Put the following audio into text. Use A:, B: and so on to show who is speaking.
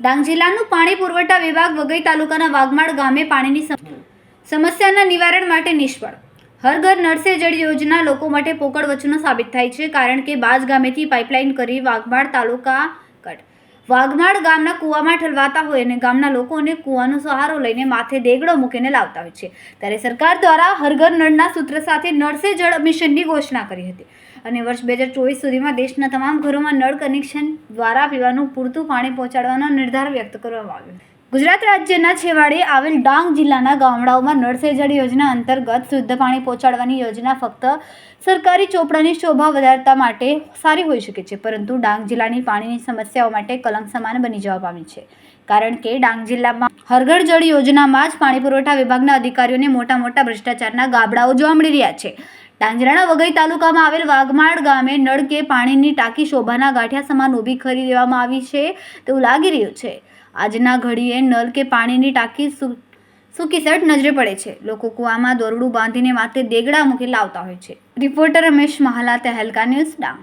A: ડાંગ જિલ્લાનું પાણી પુરવઠા વિભાગ વઘઈ તાલુકાના વાઘમાળ ગામે પાણીની સમસ્યાના નિવારણ માટે નિષ્ફળ. હર ઘર નળસે જળ યોજના લોકો માટે પોકળ વચનો સાબિત થાય છે કારણ કે બાજ ગામેથી પાઇપલાઇન કરી વાઘમાળ તાલુકા વાગમાળ ગામના કૂવામાં ઠલવાતા હોય અને ગામના લોકોને કૂવાનો સહારો લઈને માથે દેગડો મૂકીને લાવતા હોય છે. ત્યારે સરકાર દ્વારા હરઘર નળના સૂત્ર સાથે નળ સે જળ મિશનની ઘોષણા કરી હતી. અને વર્ષ બે હજાર ચોવીસ સુધીમાં દેશના તમામ ઘરોમાં નળ કનેક્શન દ્વારા પીવાનું પૂરતું પાણી પહોંચાડવાનો નિર્ધાર વ્યક્ત કરવામાં આવ્યો. ગુજરાત રાજ્યના છેવાડે આવેલ ડાંગ જિલ્લાના ગામડાઓમાં નળ જળ યોજના અંતર્ગત શુદ્ધ પાણી પહોંચાડવાની યોજના ફક્ત સરકારી ચોપડાની શોભા વધારતા માટે સારી હોઈ શકે છે, પરંતુ ડાંગ જિલ્લાની પાણીની સમસ્યાઓ માટે કલંક સમાન બની જવા પામી છે. કારણ કે ડાંગ જિલ્લામાં હરઘર જળ યોજનામાં જ પાણી પુરવઠા વિભાગના અધિકારીઓને મોટા મોટા ભ્રષ્ટાચારના ગાબડાઓ જોવા મળી રહ્યા છે. ડાંગ જિલ્લાના વઘઈ તાલુકામાં આવેલ વાઘમાળ ગામે નળ કે પાણીની ટાંકી શોભાના ગાંઠિયા સમાન ઊભી કરી દેવામાં આવી છે તેવું લાગી રહ્યું છે. આજના ઘડીએ નળ કે પાણીની ટાંકી સૂકીસટ નજરે પડે છે. લોકો કૂવામાં દોરડું બાંધીને માથે દેગડા મૂકી લાવતા હોય છે. Reporter Ramesh Mahala, Tehelka news Dang.